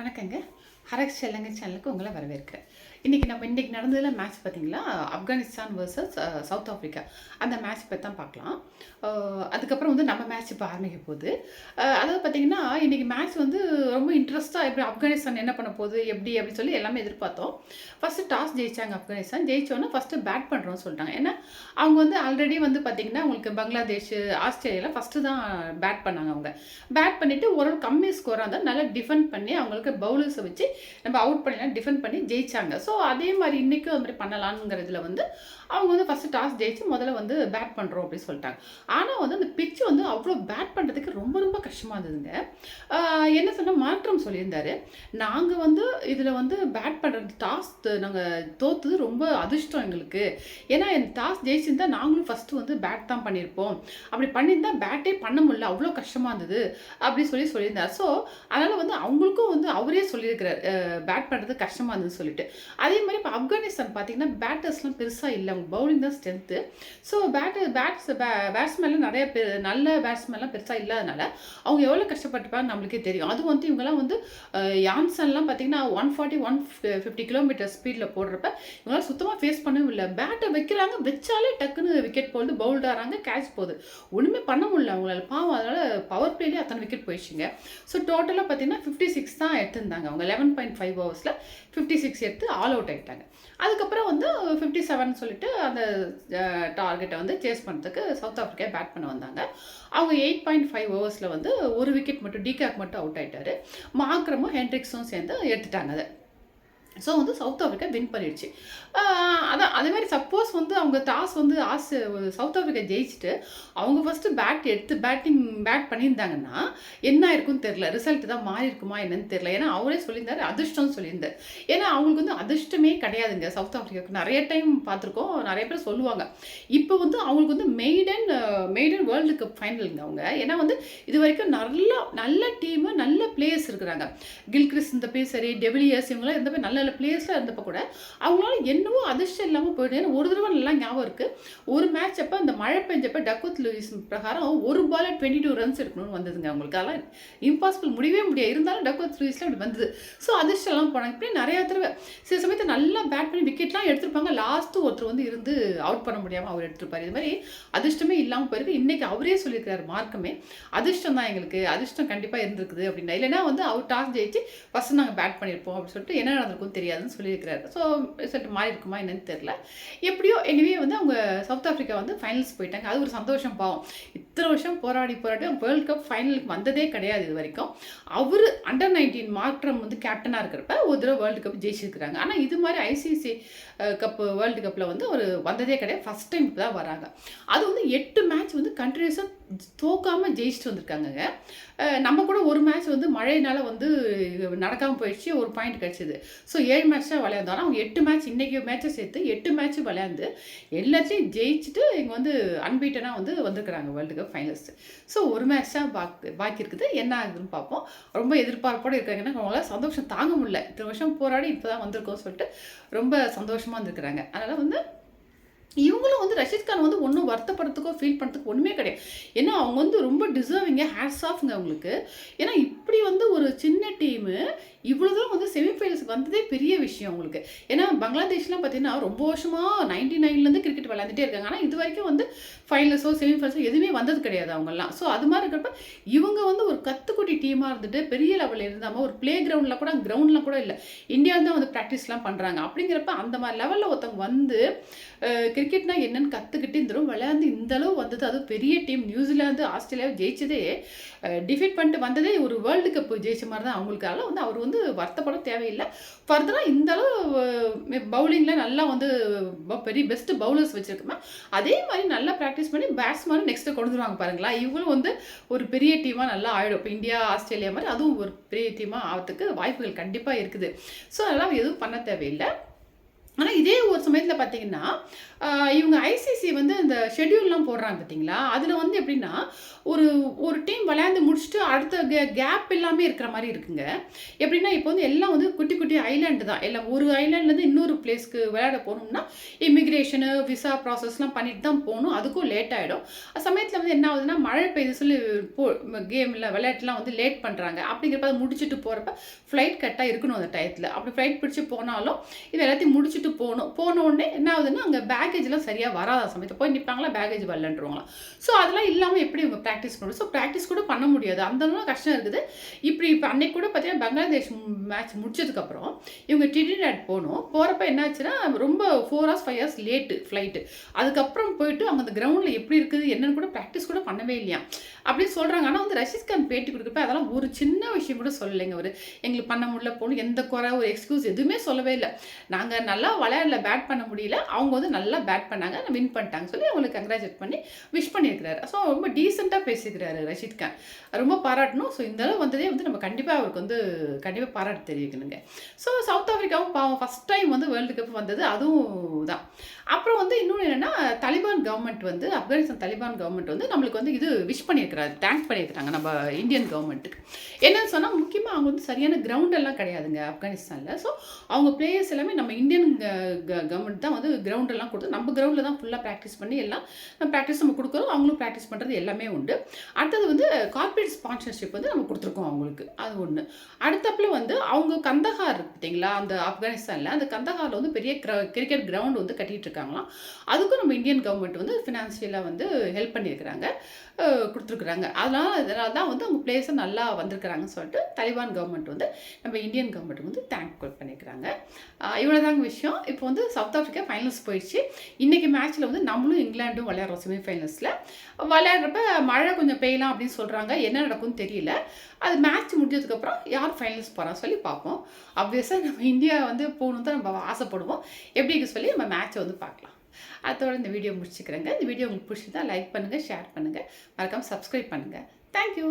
வணக்கங்க. ஹரக் செல்லங்க சேனலுக்கு உங்களை வரவேற்கிறேன் இன்றைக்கி நம்ம இன்றைக்கி நடந்ததில் மேட்ச் பார்த்தீங்களா? ஆப்கானிஸ்தான் வர்சஸ் சவுத் ஆஃப்ரிக்கா அந்த மேட்ச் பற்றி தான் பார்க்கலாம். அதுக்கப்புறம் வந்து நம்ம மேட்ச் இப்போ ஆரம்பிக்க போகுது. அதாவது பார்த்தீங்கன்னா இன்றைக்கி மேட்ச் வந்து ரொம்ப இன்ட்ரெஸ்ட்டாக எப்படி ஆப்கானிஸ்தான் என்ன பண்ண போகுது எப்படி அப்படி சொல்லி எல்லாமே எதிர்பார்த்தோம். ஃபஸ்ட்டு டாஸ் ஜெயிச்சாங்க ஆப்கானிஸ்தான். ஜெயித்தோன்னே ஃபஸ்ட்டு பேட் பண்ணுறோம்னு சொல்லிட்டாங்க. ஏன்னா அவங்க வந்து ஆல்ரெடி வந்து பார்த்தீங்கன்னா அவங்களுக்கு பங்களாதேஷ் ஆஸ்திரேலியாவில் ஃபஸ்ட்டு தான் பேட் பண்ணாங்க அவங்க. பேட் பண்ணிவிட்டு ஓரளவு கம்மி ஸ்கோராக இருந்தால் நல்லா டிஃபெண்ட் பண்ணி அவங்களுக்கு பவுலர்ஸை வச்சு நம்ம அவுட் பண்ணிலாம் டிஃபெண்ட் பண்ணி ஜெயிச்சாங்க. ஸோ ஸோ அதே மாதிரி இன்றைக்கும் அது மாதிரி பண்ணலாங்கிறதுல வந்து அவங்க வந்து ஃபஸ்ட்டு டாஸ் ஜெயிச்சு முதல்ல வந்து பேட் பண்ணுறோம் அப்படின்னு சொல்லிட்டாங்க. ஆனால் வந்து அந்த பிட்ச் வந்து அவ்வளோ பேட் பண்ணுறதுக்கு ரொம்ப ரொம்ப கஷ்டமாக இருந்ததுங்க. என்ன சொன்னால் மாற்றம் சொல்லியிருந்தார் நாங்கள் வந்து இதில் வந்து பேட் பண்ணுறது டாஸ் நாங்கள் தோத்துது ரொம்ப அதிர்ஷ்டம் எங்களுக்கு. ஏன்னா டாஸ் ஜெயிச்சிருந்தா நாங்களும் ஃபஸ்ட்டு வந்து பேட் தான் பண்ணியிருப்போம். அப்படி பண்ணியிருந்தா பேட்டே பண்ண முடியல அவ்வளோ கஷ்டமாக இருந்தது அப்படி சொல்லி சொல்லியிருந்தார். ஸோ அதனால் வந்து அவங்களுக்கும் வந்து அவரே சொல்லியிருக்கிறார் பேட் பண்ணுறது கஷ்டமாக இருந்ததுன்னு சொல்லிட்டு. அதே மாதிரி இப்போ ஆப்கானிஸ்தான் பார்த்தீங்கன்னா பேட்டர்ஸ்லாம் பெருசாக இல்லை. அவங்க பவுலிங் தான் ஸ்ட்ரென்த்து ஸோ பேட்டு பேட்ஸ் பேட்ஸ்மேன்லாம் நிறைய பேர் நல்ல பேட்ஸ்மேன்லாம் பெருசாக இல்லாதனால அவங்க எவ்வளோ கஷ்டப்பட்டுப்பாங்க நம்மளுக்கே தெரியும். அது வந்து இவங்கெல்லாம் வந்து யான்சன்லாம் பார்த்தீங்கன்னா one forty one fifty kilometer ஸ்பீடில் போடுறப்ப இவங்களாம் சுத்தமாக ஃபேஸ் பண்ணவே இல்லை பேட்டை வைக்கிறாங்க வச்சாலே டக்குன்னு விக்கெட் போகுது பவுல்ட் ஆகிறாங்க கேட்ச் போகுது. ஒன்றுமே பண்ண முடியல அவங்களால. பாவம் அதனால் பவர் பிளேலேயே அத்தனை விக்கெட் போயிடுச்சுங்க. ஸோ டோட்டலாக பார்த்தீங்கன்னா ஃபிஃப்டி சிக்ஸ் தான் எடுத்திருந்தாங்க. அவங்க லெவன் பாயிண்ட் ஃபைவ் ஹவர்ஸில் ஃபிஃப்டி சிக்ஸ் எடுத்து ஆல் அவுட் ஆகிட்டாங்க அதுக்கப்புறம் வந்து ஃபிஃப்டி செவன் சொல்லிட்டு அந்த டார்கெட்டை வந்து சேஸ் பண்ணுறதுக்கு சவுத் ஆஃப்ரிக்கா பேட் பண்ண வந்தாங்க. அவங்க எயிட் பாயிண்ட் ஃபைவ் ஓவர்ஸில் வந்து ஒரு விக்கெட் மட்டும் டிகாக் மட்டும் அவுட் ஆயிட்டாரு. மாக்ரமும் ஹென்ட்ரிக்ஸும் சேர்ந்து எடுத்துட்டாங்க அதை. ஸோ வந்து சவுத் ஆஃப்ரிக்கா வின் பண்ணிடுச்சு. அதான் அதே மாதிரி சப்போஸ் வந்து அவங்க டாஸ் வந்து ஆஸ் சவுத் ஆஃப்ரிக்கா ஜெயிச்சுட்டு அவங்க ஃபஸ்ட்டு பேட் எடுத்து பேட்டிங் பேட் பண்ணியிருந்தாங்கன்னா என்ன ஆயிருக்குன்னு தெரில ரிசல்ட் தான் மாறி இருக்குமா என்னன்னு தெரில ஏன்னா அவரே சொல்லியிருந்தாரு அதிர்ஷ்டம்னு சொல்லியிருந்தார். ஏன்னா அவங்களுக்கு வந்து அதிர்ஷ்டமே கிடையாதுங்க சவுத் ஆஃப்ரிக்காவுக்கு நிறைய டைம் பார்த்துருக்கோம். நிறைய பேர் சொல்லுவாங்க. இப்போ வந்து அவங்களுக்கு வந்து மெய்டன் மெய்டன் வேர்ல்டு கப் ஃபைனலுங்க அவங்க. ஏன்னா வந்து இது வரைக்கும் நல்ல நல்ல டீமு நல்ல பிளேயர்ஸ் இருக்கிறாங்க. கில்கிறிஸ் இந்த பேர் சரி டெவிலியர்ஸ் இவங்களாம் இந்த மாதிரி நல்ல சில பிளேயர்ஸாக இருந்தப்போ கூட அவங்களால என்னவோ அதிர்ஷ்டம் இல்லாமல் போயிடுது. ஏன்னா ஒரு தடவை நல்லா ஞாபகம் இருக்குது ஒரு மேட்ச் அப்போ அந்த மழை பெஞ்சப்போ டக்குத் லூயிஸ் பிரகாரம் ஒரு பால் டுவெண்ட்டி டூ ரன்ஸ் எடுக்கணும்னு வந்ததுங்க அவங்களுக்கு. அதெல்லாம் இம்பாசிபிள் முடியவே முடியாது. இருந்தாலும் டக்குத் லூயிஸில் அப்படி வந்தது. ஸோ அதிர்ஷ்டம்லாம் போனாங்க. இப்படி நிறையா தடவை சில சமயத்தில் நல்லா பேட் பண்ணி விக்கெட்லாம் எடுத்திருப்பாங்க. லாஸ்ட்டு ஒருத்தர் வந்து இருந்து அவுட் பண்ண முடியாமல் அவர் எடுத்திருப்பார். இது மாதிரி அதிர்ஷ்டமே இல்லாமல் போயிருக்கு. இன்றைக்கி அவரே சொல்லியிருக்கிறார் மார்க்கமே. அதிர்ஷ்டம் தான் எங்களுக்கு. அதிர்ஷ்டம் கண்டிப்பாக இருந்திருக்குது அப்படின்னா. இல்லைன்னா வந்து அவர் டாஸ் ஜெயிச்சு ஃபஸ்ட்டு நாங்கள் பேட் பண்ணியிருப்போம் அப்படின்னு சொல்லிட்டு என்ன நடந்திருக்கும் தெரியாதுன்னு சொல்லியிருக்கிறாரு. ஸோ ரிசல்ட் மாறி இருக்குமா என்னன்னு தெரில எப்படியோ எனிவே வந்து அவங்க சவுத் ஆஃப்ரிக்கா வந்து ஃபைனல்ஸ் போயிட்டாங்க. அது ஒரு சந்தோஷம் பாவம். இத்தனை வருஷம் போராடி போராடி வேர்ல்ட் கப் ஃபைனலுக்கு வந்ததே கிடையாது இது வரைக்கும். அவர் அண்டர் நைன்டீன் மாற்றம் வந்து கேப்டனாக இருக்கிறப்ப ஒரு தடவை வேர்ல்டு கப் ஜெயிச்சிருக்கிறாங்க. ஆனால் இது மாதிரி ஐசிசி கப் வேர்ல்டு கப்பில் வந்து ஒரு வந்ததே கிடையாது. ஃபஸ்ட் டைம் இப்போ தான் வராங்க. அது வந்து எட்டு மேட்ச் வந்து கண்டினியூஸாக தோக்காமல் ஜெயிச்சுட்டு வந்திருக்காங்கங்க. நம்ம கூட ஒரு மேட்ச் வந்து மழையினால் வந்து நடக்காமல் போயிடுச்சு ஒரு பாயிண்ட் கிடச்சிது. ஸோ ஏழு மேட்ச் தான் விளையாண்டோம். ஆனால் அவங்க எட்டு மேட்ச் இன்றைக்கி மேட்சை சேர்த்து எட்டு மேட்ச் விளையாண்டு எல்லாத்தையும் ஜெயிச்சுட்டு இங்கே வந்து அன்பீட்டனாக வந்து வந்திருக்கிறாங்க வேர்ல்டு கப் ஃபைனல்ஸ் ஸோ ஒரு மேட்ச் தான் பாக்கு பாக்கி இருக்குது. என்ன ஆகுதுன்னு பார்ப்போம். ரொம்ப எதிர்பார்ப்போடு இருக்காங்கன்னா அவங்களால சந்தோஷம் தாங்க முடியல. இத்தனை வருஷம் போராடி இப்போ தான் வந்திருக்கோம் சொல்லிட்டு ரொம்ப சந்தோஷமாக இருந்திருக்கிறாங்க. அதனால் வந்து இவங்களும் வந்து ரஷீத் கான் வந்து ஒன்றும் வருத்தப்படுறதுக்கோ ஃபீல் பண்ணுறதுக்கு ஒன்றுமே கிடையாது. ஏன்னா அவங்க வந்து ரொம்ப டிசர்விங்க ஹேட்ஸ் ஆஃப்ங்க அவங்களுக்கு. ஏன்னா இப்படி வந்து ஒரு சின்ன டீமு இவ்வளோ தூரம் வந்து செமிஃபைனல்ஸ்க்கு வந்ததே பெரிய விஷயம் அவங்களுக்கு. ஏன்னா பங்களாதேஷ்லாம் பார்த்தீங்கன்னா ரொம்ப வருஷமாக நைன்டி நைன்லேருந்து கிரிக்கெட் விளையாண்டுட்டே இருக்காங்க. ஆனால் இது வரைக்கும் வந்து ஃபைனல்ஸோ செமிஃபைனல்ஸோ எதுவுமே வந்தது கிடையாது அவங்கெல்லாம். ஸோ அது மாதிரி இருக்கிறப்ப இவங்க வந்து ஒரு கத்துக்குட்டி டீமாக இருந்துட்டு பெரிய லெவலில் இருந்தாமல் ஒரு ப்ளே கிரவுண்டில் கூட கிரவுண்ட்லாம் கூட இல்லை. இந்தியாவில் தான் வந்து ப்ராக்டிஸ்லாம் பண்ணுறாங்க அப்படிங்கிறப்ப அந்த மாதிரி லெவலில் ஒருத்தவங்க வந்து கிரிக்கெட்னா என்னன்னு கற்றுக்கிட்டு இந்த விளையாண்டு இந்தளவு வந்தது. அதுவும் பெரிய டீம் நியூசிலாந்து ஆஸ்திரேலியாவை ஜெயிச்சதே டிஃபீட் பண்ணிட்டு வந்ததே ஒரு வேர்ல்டு கப் ஜெயிச்ச மாதிரி தான். அவங்களுக்கால வந்து அவர் வந்து வருத்தப்பட தேவையில்லை. ஃபர்தராக இந்த அளவு பவுலிங்கில் நல்லா வந்து பெரிய பெஸ்ட் பவுலர்ஸ் வச்சுருக்கோமா? அதே மாதிரி நல்லா ப்ராக்டிஸ் பண்ணி பேட்ஸ்மேனும் நெக்ஸ்ட்டு கொண்டு வருவாங்க பாருங்களா இவங்களும் வந்து ஒரு பெரிய டீமாக நல்லா ஆயிடும். இப்போ இந்தியா ஆஸ்திரேலியா மாதிரி அதுவும் ஒரு பெரிய டீமாக ஆகிறதுக்கு வாய்ப்புகள் கண்டிப்பாக இருக்குது. ஸோ அதெல்லாம் எதுவும் பண்ண தேவையில்லை. ஆனால் இதே சமயத்தில் பார்த்தீங்கன்னா, இவங்க ஐசிசி வந்து இந்த ஷெட்யூல்லாம் போடுறாங்க பார்த்தீங்களா? அதில் வந்து எப்படின்னா, ஒரு ஒரு டீம் விளையாண்டு முடிச்சுட்டு அடுத்த கே கேப் எல்லாமே இருக்கிற மாதிரி இருக்குங்க. எப்படின்னா, இப்போ வந்து எல்லாம் வந்து குட்டி, குட்டி ஐலாண்டு தான். எல்லாம் ஒரு ஐலேண்ட்லேருந்து இன்னொரு பிளேஸ்க்கு விளையாட போகணும்னா இமிக்ரேஷனு விசா ப்ராசஸ்லாம் பண்ணிட்டு தான் போகணும் அதுக்கும் லேட் ஆகிடும் சமயத்தில் வந்து என்ன ஆகுதுன்னா, மழை பெய்யுது சொல்லி போ கேமில் விளையாட்டுலாம் வந்து லேட் பண்ணுறாங்க அப்படிங்கிறப்ப அதை முடிச்சுட்டு போகிறப்ப ஃப்ளைட் கரெக்டாக இருக்கணும் அந்த டயத்தில் அப்படி ஃப்ளைட் பிடிச்சி போனாலும், இது எல்லாத்தையும் முடிச்சுட்டு போகணும் போன உடனே என்ன ஆகுதுன்னா, அங்கே பேக்கேஜ்லாம் சரியாக வராத சமயத்தை போய் நிற்பாங்களா பேக்கேஜ் வரலன்றவங்களாம் ஸோ அதெல்லாம் இல்லாமல் எப்படி இவங்க ப்ராக்டிஸ் பண்ணுவோம் ஸோ ப்ராக்டிஸ் கூட பண்ண முடியாது. அந்த கஷ்டம் இருக்குது. இப்படி இப்போ அன்னைக்கு கூட பார்த்தீங்கன்னா, பங்களாதேஷ் மேட்ச் முடிச்சதுக்கப்புறம், இவங்க டிரினிடாட் போகணும் போகிறப்ப என்னாச்சுன்னா, ரொம்ப four hours, five hours late flight. அதுக்கப்புறம் போயிட்டு அங்க அந்த கிரவுண்டில் எப்படி இருக்குது, என்னன்னு கூட ப்ராக்டிஸ் கூட பண்ணவே இல்லையா? அப்படின்னு சொல்கிறாங்க ஆனால் வந்து ரஷிஸ்கான் பேட்டி கொடுக்குறப்ப அதெல்லாம் ஒரு சின்ன விஷயம் கூட சொல்லலைங்க அவர். எங்களுக்கு பண்ண முடியல, போகணும் எந்த குறை, ஒரு எக்ஸ்கியூஸ் எதுவுமே சொல்லவே இல்லை. நாங்கள் நல்லா விளையாடல, பேட் பண்ண முடியல. அவங்க வந்து நல்லா பேட் பண்ணாங்க. வின் பண்ணிட்டாங்க சொல்லி அவங்களுக்கு கங்க்ராச்சுலேட் பண்ணி விஷ் பண்ணியிருக்கிறாரு. ஸோ ரொம்ப டீசெண்டாக பேசியிருக்கிறாரு ரஷித் கான். ரொம்ப பாராட்டணும். ஸோ இந்த அளவு வந்ததே வந்து நம்ம கண்டிப்பாக அவருக்கு வந்து கண்டிப்பாக பாராட்டு தெரிவிக்கணுங்க. ஸோ சவுத் ஆஃப்ரிக்காவும் பாவம் ஃபர்ஸ்ட் டைம் வந்து வேர்ல்டு கப் வந்தது அதுவும் தான். அப்புறம் வந்து இன்னொன்று என்னென்னா தலிபான் கவர்மெண்ட் வந்து ஆப்கானிஸ்தான் தலிபான் கவர்மெண்ட் வந்து நம்மளுக்கு வந்து இது விஷ் பண்ணியிருக்கிறாரு. தேங்க்ஸ் பண்ணியிருக்கிறாங்க நம்ம இந்தியன் கவர்மெண்ட்டுக்கு என்னன்னு சொன்னால் முக்கியமாக அவங்க வந்து சரியான கிரவுண்ட் எல்லாம் கிடையாதுங்க ஆப்கானிஸ்தானில் ஸோ அவங்க பிளேயர்ஸ் எல்லாமே நம்ம இந்தியன் கவர்மெண்ட் தான் வந்து கிரவுண்டெல்லாம் கொடுத்து நம்ம கிரவுண்டில் தான் ஃபுல்லாக ப்ராக்டிஸ் பண்ணி எல்லாம் ப்ராக்டிஸ் நம்ம கொடுக்குறோம் அவங்களும் ப்ராக்டிஸ் பண்ணுறது எல்லாமே உண்டு. அடுத்தது வந்து கார்ப்பரேட் ஸ்பான்சர்ஷிப் வந்து நம்ம கொடுத்துருக்கோம் அவங்களுக்கு. அது ஒன்று அடுத்தப்பில் வந்து அவங்க கந்தஹார் இருக்கு பார்த்தீங்களா, அந்த ஆப்கானிஸ்தானில் அந்த கந்தகாரில் வந்து பெரிய கிரிக்கெட் கிரவுண்ட் வந்து கட்டிகிட்டு இருக்காங்களாம். அதுக்கும் நம்ம இந்தியன் கவர்மெண்ட் வந்து ஃபினான்ஷியலாக வந்து ஹெல்ப் பண்ணியிருக்கிறாங்க. கொடுத்துருக்குறாங்க அதனால் அதனால தான் வந்து அவங்க பிளேஸை நல்லா வந்திருக்கிறாங்கன்னு சொல்லிட்டு, தலிபான் கவர்மெண்ட் வந்து நம்ம இந்தியன் கவர்மெண்ட் வந்து தேங்க் பண்ணிக்கிறாங்க இவ்வளோதாங்க விஷயம். இப்போ வந்து சவுத் ஆஃப்ரிக்கா ஃபைனல்ஸ் போயிடுச்சு. இன்றைக்கி மேட்ச்சில் வந்து நம்மளும் இங்கிலாண்டும் விளையாடுறோம் செமிஃபைனல்ஸில் விளையாடுறப்ப மழை கொஞ்சம் பெய்யலாம் அப்படின்னு சொல்கிறாங்க என்ன நடக்கும்னு தெரியல. அது மேட்ச் முடிஞ்சதுக்கப்புறம் யார் ஃபைனல்ஸ் போகிறான்னு சொல்லி பார்ப்போம். ஆப்வியஸா நம்ம இந்தியா வந்து போகணும் தான் நம்ம ஆசைப்படுவோம். எப்படின்னு சொல்லி நம்ம மேட்ச்சை வந்து பார்க்கலாம். அதோட இந்த வீடியோ முடிச்சுக்கிறேங்க. இந்த வீடியோ உங்களுக்கு பிடிச்சிருந்தா லைக் பண்ணுங்கள் ஷேர் பண்ணுங்கள் மறக்காமல் சப்ஸ்கிரைப் பண்ணுங்கள் தேங்க் யூ.